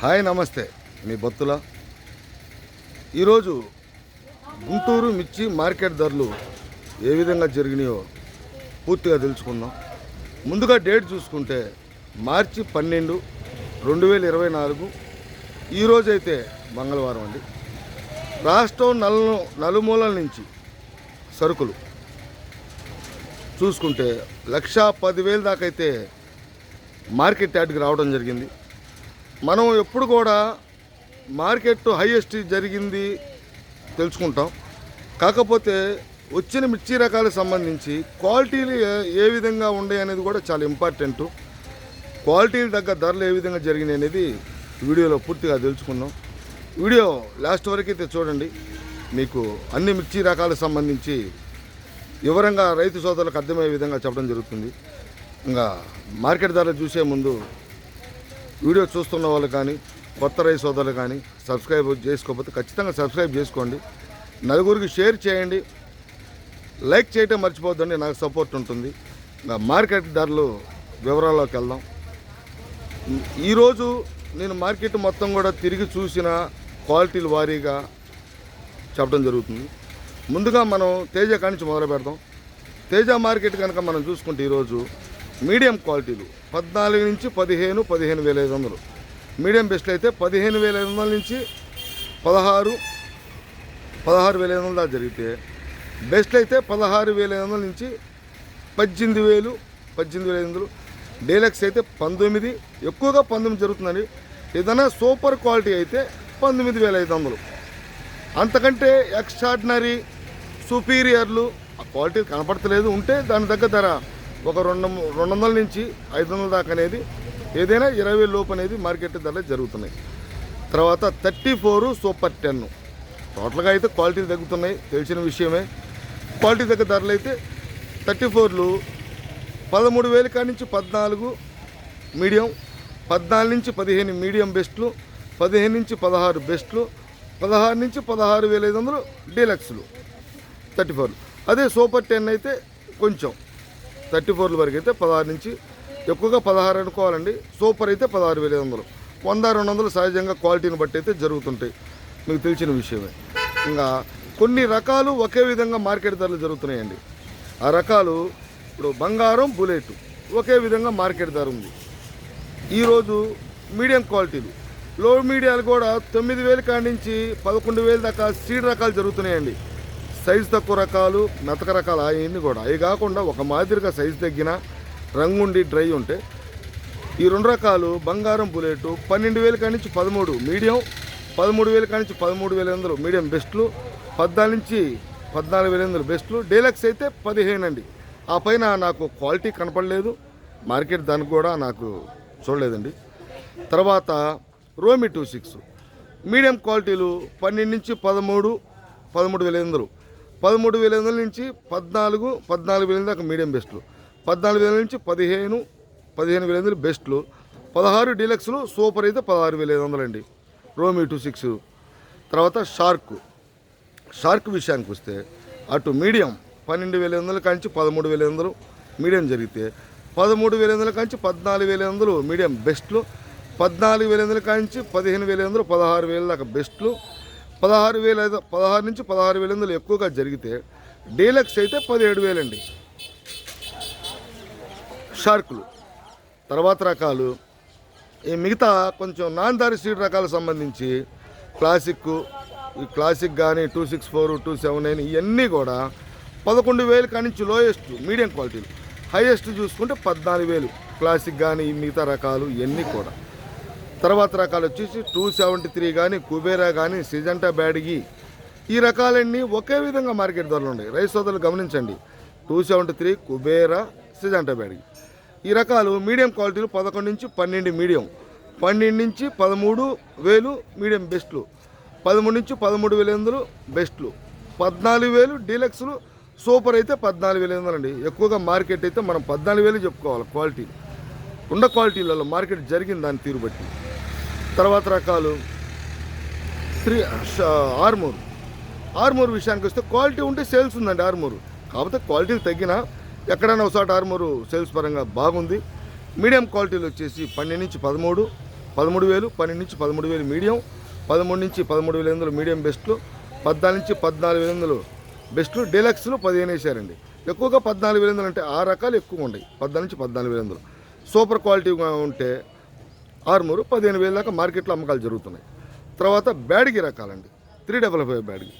Hi నమస్తే. మీ బొత్తుల. ఈరోజు గుంటూరు మిర్చి మార్కెట్ ధరలు ఏ విధంగా జరిగినాయో పూర్తిగా తెలుసుకుందాం. ముందుగా డేట్ చూసుకుంటే మార్చి పన్నెండు రెండు వేల ఇరవై నాలుగు. ఈరోజైతే మంగళవారం అండి. రాష్ట్రం నలు నలుమూలల నుంచి సరుకులు. చూసుకుంటే లక్షా పదివేల దాకైతే అయితే మార్కెట్ యార్డ్కి రావడం జరిగింది. మనం ఎప్పుడు కూడా మార్కెట్ హైయెస్ట్ జరిగింది తెలుసుకుంటాం. కాకపోతే వచ్చిన మిర్చి రకాలకు సంబంధించి క్వాలిటీలు ఏ- విధంగా ఉండే అనేది కూడా చాలా ఇంపార్టెంట్ క్వాలిటీలు తగ్గ ధరలు ఏ విధంగా జరిగినాయి అనేది వీడియోలో పూర్తిగా తెలుసుకున్నాం వీడియో లాస్ట్ వరకు అయితే చూడండి. మీకు అన్ని మిర్చి రకాలకు సంబంధించి వివరంగా రైతు సోదరులకు అర్థమయ్యే విధంగా చెప్పడం జరుగుతుంది. ఇంకా మార్కెట్ ధరలు చూసే ముందు వీడియో చూస్తున్న వాళ్ళు కానీ కొత్త రైస్ సోదరులు కానీ సబ్స్క్రైబ్ చేసుకోకపోతే ఖచ్చితంగా సబ్స్క్రైబ్ చేసుకోండి. నలుగురికి షేర్ చేయండి. లైక్ చేయటం మర్చిపోద్దండి నాకు సపోర్ట్ ఉంటుంది. మార్కెట్ ధరలు వివరాల్లోకి వెళ్దాం. ఈరోజు నేను మార్కెట్ మొత్తం కూడా తిరిగి చూసిన క్వాలిటీలు వారీగా చెప్పడం జరుగుతుంది. ముందుగా మనం తేజ కాడి నుంచి మొదలు పెడదాం. తేజ మార్కెట్ కనుక మనం చూసుకుంటే ఈరోజు మీడియం క్వాలిటీలు పద్నాలుగు నుంచి పదిహేను పదిహేను వేల ఐదు వందలు. మీడియం బెస్ట్ అయితే పదిహేను వేల ఐదు వందల నుంచి పదహారు పదహారు వేల ఐదు వందల దాకా జరిగితే. బెస్ట్ అయితే పదహారు వేల ఐదు వందల నుంచి పద్దెనిమిది వేలు పద్దెనిమిది వేల ఐదు వందలు. డీలక్స్ అయితే పంతొమ్మిది ఎక్కువగా పంతొమ్మిది జరుగుతుందండి. ఏదైనా సూపర్ క్వాలిటీ అయితే పంతొమ్మిది వేల ఐదు వందలు. అంతకంటే ఎక్స్ట్రాడినరీ సుపీరియర్లు ఆ క్వాలిటీ కనపడతలేదు. ఉంటే దాని దగ్గర ధర ఒక రెండు రెండు వందల నుంచి ఐదు వందల దాకా అనేది ఏదైనా ఇరవై లోపు అనేది మార్కెట్ ధరలు జరుగుతున్నాయి. తర్వాత థర్టీ ఫోర్ సూపర్ టెన్. టోటల్గా అయితే క్వాలిటీలు తగ్గుతున్నాయి తెలిసిన విషయమే. క్వాలిటీ దగ్గర ధరలు అయితే థర్టీ ఫోర్లు పదమూడు వేల కాడి నుంచి పద్నాలుగు మీడియం పద్నాలుగు నుంచి పదిహేను మీడియం బెస్ట్లు పదిహేను నుంచి పదహారు బెస్ట్లు పదహారు నుంచి పదహారు వేల ఐదు వందలు డీలక్స్లు థర్టీ ఫోర్లు అదే సూపర్ టెన్ అయితే కొంచెం. థర్టీ ఫోర్ల వరకు అయితే పదహారు నుంచి ఎక్కువగా పదహారు అనుకోవాలండి. సూపర్ అయితే పదహారు వేల ఐదు వందలు. వంద రెండు వందలు సహజంగా క్వాలిటీని బట్టి అయితే జరుగుతుంటాయి. మీకు తెలిసిన విషయమే. ఇంకా కొన్ని రకాలు ఒకే విధంగా మార్కెట్ ధరలు జరుగుతున్నాయండి. ఆ రకాలు ఇప్పుడు బంగారం బుల్లెట్ ఒకే విధంగా మార్కెట్ ధర ఉంది. ఈరోజు మీడియం క్వాలిటీలు. లో మీడియాలు కూడా తొమ్మిది వేల కాడి నుంచి పదకొండు వేలు దాకా సీడ్ రకాలు జరుగుతున్నాయండి. సైజు తక్కువ రకాలు మెతక రకాలు అవన్నీ కూడా. అవి కాకుండా ఒక మాదిరిగా సైజు తగ్గిన రంగుండి డ్రై ఉంటే ఈ రెండు రకాలు బంగారం బుల్లెట్ పన్నెండు వేల కానించి పదమూడు మీడియం పదమూడు వేల కానించి పదమూడు వేల వందలు మీడియం బెస్ట్లు పద్నాలుగు నుంచి పద్నాలుగు వేల వందలు బెస్ట్లు డీలక్స్ అయితే పదిహేను అండి ఆ పైన నాకు క్వాలిటీ కనపడలేదు మార్కెట్ దానికి కూడా నాకు చూడలేదండి. తర్వాత రోమి టూ సిక్స్ మీడియం క్వాలిటీలు పన్నెండు నుంచి పదమూడు పదమూడు వేల వందలు పదమూడు వేల వందల నుంచి పద్నాలుగు పద్నాలుగు వేల దాకా మీడియం బెస్ట్లు పద్నాలుగు వేల నుంచి పదిహేను పదిహేను వేల వందలు బెస్ట్లు పదహారు డీలక్స్లు సూపర్ అయితే పదహారు వేల ఐదు వందలండి రోమి టూ సిక్స్ తర్వాత షార్క్ షార్క్ విషయానికి వస్తే అటు మీడియం పన్నెండు వేల వందల కాంచి పదమూడు వేల వందలు మీడియం జరిగితే పదమూడు వేల వందల కాంచి పద్నాలుగు వేల వందలు మీడియం బెస్ట్లు పద్నాలుగు వేల వందల కాంచి పదిహేను వేల వందలు పదహారు వేల దాకా బెస్ట్లు పదహారు వేల ఐదు పదహారు నుంచి పదహారు వేల వందలు ఎక్కువగా జరిగితే డీలక్స్ అయితే పదిహేడు వేలండి. షార్కులు తర్వాత రకాలు. ఈ మిగతా కొంచెం నాన్ దారి సీడ్ రకాలకు సంబంధించి క్లాసిక్ ఈ క్లాసిక్ కానీ two six four two seven nine ఇవన్నీ కూడా పదకొండు వేలు కానించి లోయెస్ట్ మీడియం క్వాలిటీలు. హైయెస్ట్ చూసుకుంటే పద్నాలుగు వేలు. క్లాసిక్ కానీ మిగతా రకాలు ఇవన్నీ కూడా. తర్వాత రకాలు వచ్చేసి టూ సెవెంటీ త్రీ కానీ కుబేరా కానీ సిజంటా బ్యాడ్గి. ఈ రకాలన్నీ ఒకే విధంగా మార్కెట్ ధరలు ఉన్నాయి. రైస్ సోదరులు గమనించండి. Two seventy three Kubera Syngenta Byadgi. ఈ రకాలు మీడియం క్వాలిటీలు పదకొండు నుంచి పన్నెండు మీడియం. పన్నెండు నుంచి పదమూడు వేలు మీడియం బెస్ట్లు. పదమూడు నుంచి పదమూడు వేల ఎనిమిదిలు బెస్ట్లు. పద్నాలుగు వేలు డీలక్స్లు. సూపర్ అయితే పద్నాలుగు వేల ఎనిమిది అండి ఎక్కువగా మార్కెట్ అయితే మనం పద్నాలుగు వేలు చెప్పుకోవాలి క్వాలిటీ. ఉన్న క్వాలిటీలలో మార్కెట్ జరిగింది దాని తీరు బట్టి. తర్వాత రకాలు త్రీ ఆర్మూర్. ఆర్మూర్ విషయానికి వస్తే క్వాలిటీ ఉంటే సేల్స్ ఉందండి ఆర్మూర్. కాకపోతే క్వాలిటీలు తగ్గినా ఎక్కడైనా ఒకసారి ఆర్మూర్ సేల్స్ పరంగా బాగుంది. మీడియం క్వాలిటీలు వచ్చేసి పన్నెండు నుంచి పదమూడు పదమూడు వేలు పన్నెండు నుంచి పదమూడు వేలు మీడియం పదమూడు నుంచి పదమూడు వేల ఎనిమిది మీడియం బెస్ట్లు పద్నాలుగు నుంచి పద్నాలుగు వేల ఎనిమిది బెస్ట్లు డీలక్స్లు పదిహేను వేసారండి. ఎక్కువగా పద్నాలుగు వేల ఎనిమిది అంటే ఆ రకాలు ఎక్కువ ఉన్నాయి పద్నాలుగు నుంచి పద్నాలుగు వేల ఎనిమిది సూపర్ క్వాలిటీగా ఉంటే ఆరునూరు పదిహేను వేల దాకా మార్కెట్లో అమ్మకాలు జరుగుతున్నాయి. తర్వాత బ్యాడ్గి రకాలండి. త్రీ డబల్ ఫైవ్ బ్యాడ్గి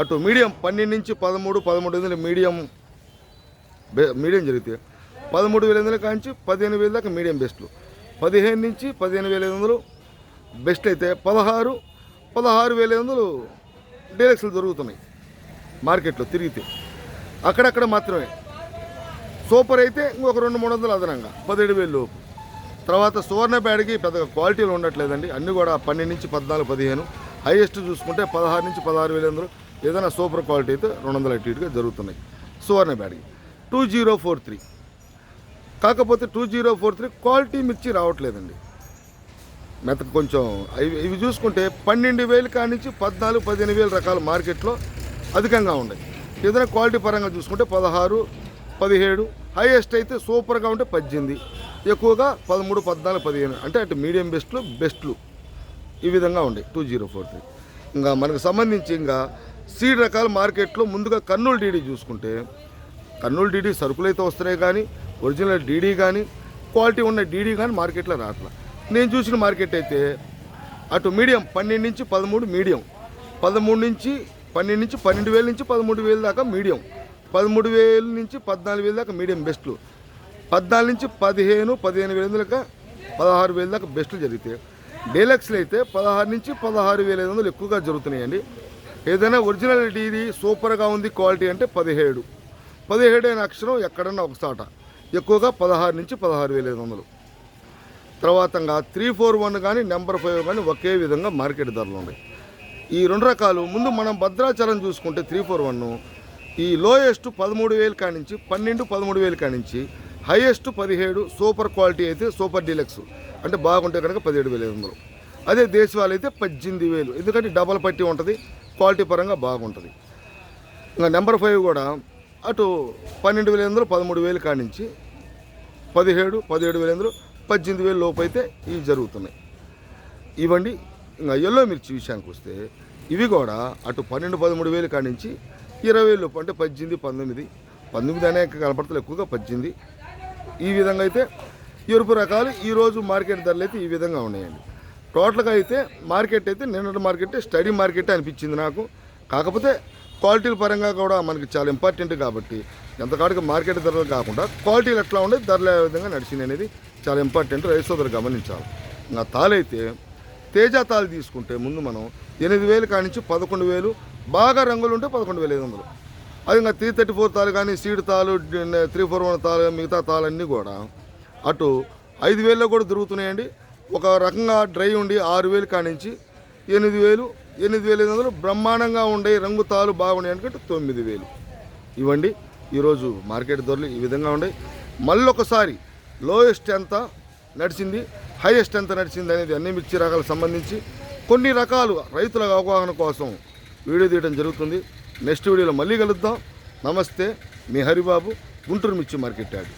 అటు మీడియం పన్నెండు నుంచి పదమూడు పదమూడు వందలు మీడియం బే మీడియం జరిగితే పదమూడు వేల ఎనిమిది కాంచి పదిహేను వేల దాకా మీడియం బెస్ట్లు. పదిహేను నుంచి పదిహేను వేల ఐదు వందలు బెస్ట్ అయితే పదహారు పదహారు వేల ఐదు వందలు డీలక్స్లు దొరుకుతున్నాయి మార్కెట్లో తిరిగితే. అక్కడక్కడ మాత్రమే. సూపర్ అయితే ఇంకొక రెండు మూడు వందలు అదనంగా. పదిహేడు వేలు లోపు. తర్వాత సువర్ణ బ్యాడ్కి పెద్దగా క్వాలిటీలు ఉండట్లేదండి. అన్నీ కూడా పన్నెండు నుంచి పద్నాలుగు పదిహేను. హైయెస్ట్ చూసుకుంటే పదహారు నుంచి పదహారు వేల వందలు ఏదైనా సూపర్ క్వాలిటీ అయితే రెండు వందల అటు ఇటుగా జరుగుతున్నాయి. Suvarna two zero four three. కాకపోతే two zero four three quality మిర్చి రావట్లేదండి. మెత కొంచెం ఇవి ఇవి చూసుకుంటే పన్నెండు వేలు కానించి నుంచి పద్నాలుగు పదిహేను వేల రకాల మార్కెట్లో అధికంగా ఉన్నాయి. ఏదైనా క్వాలిటీ పరంగా చూసుకుంటే పదహారు పదిహేడు హైయెస్ట్ అయితే సూపర్గా ఉంటే పద్దెనిమిది. ఎక్కువగా పదమూడు పద్నాలుగు పదిహేను. అంటే అటు మీడియం బెస్ట్లు బెస్ట్లు. ఈ విధంగా ఉండే. Two zero four three. ఇంకా మనకు సంబంధించి ఇంకా సీడ్ రకాల మార్కెట్లో ముందుగా కర్నూలు డీడీ చూసుకుంటే కర్నూలు డీడీ సరుకులు అయితే వస్తున్నాయి కానీ ఒరిజినల్ డీడీ కానీ క్వాలిటీ ఉన్న డీడీ కానీ మార్కెట్లో రావట్లా నేను చూసిన మార్కెట్ అయితే అటు మీడియం పన్నెండు నుంచి పదమూడు మీడియం. పదమూడు నుంచి పన్నెండు నుంచి పన్నెండు వేల నుంచి పదమూడు వేల దాకా మీడియం. పదమూడు వేల నుంచి పద్నాలుగు వేల దాకా మీడియం బెస్ట్లు. పద్నాలుగు నుంచి పదిహేను పదిహేను వేల దాకా పదహారు వేల దాకా బెస్ట్లు జరిగితే. డీలక్స్లు అయితే పదహారు నుంచి పదహారు వేల ఐదు వందలు ఎక్కువగా జరుగుతున్నాయండి. ఏదైనా ఒరిజినల్ డీడీ సూపర్గా ఉంది క్వాలిటీ అంటే పదిహేడు. పదిహేడు అయిన అక్షరం ఎక్కడన్నా ఒక సాట ఎక్కువగా పదహారు నుంచి పదహారు వేల ఐదు వందలు. తర్వాత త్రీ ఫోర్ వన్ కానీ నెంబర్ ఫైవ్ కానీ ఒకే విధంగా మార్కెట్ ధరలు ఉన్నాయి. ఈ రెండు రకాలు ముందు మనం భద్రాచలం చూసుకుంటే త్రీ ఫోర్ వన్ ఈ లోయెస్ట్ పదమూడు వేలు కానించి పన్నెండు పదమూడు వేలు కానించి హైయెస్ట్ పదిహేడు సూపర్ క్వాలిటీ అయితే సూపర్ డీలక్స్. అంటే బాగుంటే కనుక పదిహేడు వేల ఐదు వందలు. అదే దేశవాళీ అయితే పద్దెనిమిది వేలు. ఎందుకంటే డబల్ పట్టి ఉంటుంది క్వాలిటీ పరంగా బాగుంటుంది. ఇంకా నెంబర్ ఫైవ్ కూడా అటు పన్నెండు వేల ఐదు పదమూడు వేలు కానించి పదిహేడు పదిహేడు వేల ఐదు పద్దెనిమిది వేలు లోపు అయితే ఇవి జరుగుతున్నాయి. ఇవ్వండి. ఇంకా ఎల్లో మిర్చి విషయానికి వస్తే ఇవి కూడా అటు పన్నెండు పదమూడు వేలు కానించి ఇరవై వేలు లోపు అంటే పద్దెనిమిది పంతొమ్మిది. పంతొమ్మిది అనేక కనపడతలు ఎక్కువగా పద్దెనిమిది ఈ విధంగా అయితే ఎరుపు రకాలు ఈరోజు మార్కెట్ ధరలు అయితే ఈ విధంగా ఉన్నాయండి. టోటల్గా అయితే మార్కెట్ అయితే నిన్నటి మార్కెట్ స్టడీ మార్కెట్ అనిపించింది నాకు. కాకపోతే క్వాలిటీల పరంగా కూడా మనకి చాలా ఇంపార్టెంట్ కాబట్టి ఎంతకాడికి మార్కెట్ ధరలు కాకుండా క్వాలిటీలు ఎట్లా ఉండే ధరలు ఏ విధంగా నడిచింది అనేది చాలా ఇంపార్టెంట్ రైతు సోదరు గమనించాలి. ఇంకా తాలైతే తేజ తాలు తీసుకుంటే ముందు మనం ఎనిమిది వేలు కానించి పదకొండు వేలు బాగా రంగులు ఉంటే పదకొండు వేల ఐదు వందలు. అది ఇంకా త్రీ థర్టీ ఫోర్ తాలు కానీ సీడ్ తాలు త్రీ ఫోర్ వన్ తాలు మిగతా తాలన్నీ కూడా అటు ఐదు వేల్లో కూడా దొరుకుతున్నాయండి. ఒక రకంగా డ్రై ఉండి ఆరు వేలు కానించి ఎనిమిది వేలు ఎనిమిది వేల ఐదు వందలు బ్రహ్మాండంగా ఉండే రంగు తాలు బాగున్నాయి అనుకుంటే తొమ్మిది వేలు. ఇవ్వండి ఈరోజు మార్కెట్ ధరలు ఈ విధంగా ఉన్నాయి. మళ్ళీ ఒకసారి లోయెస్ట్ ఎంత నడిచింది హైయెస్ట్ ఎంత నడిచింది అనేది అన్ని మిర్చి రకాలకు సంబంధించి కొన్ని రకాలు రైతుల అవగాహన కోసం వీడియో తీయడం జరుగుతుంది. నెక్స్ట్ వీడియోలో మళ్ళీ కలుద్దాం. నమస్తే మీ హరిబాబు గుంటూరు మిర్చి మార్కెట్ యార్డ్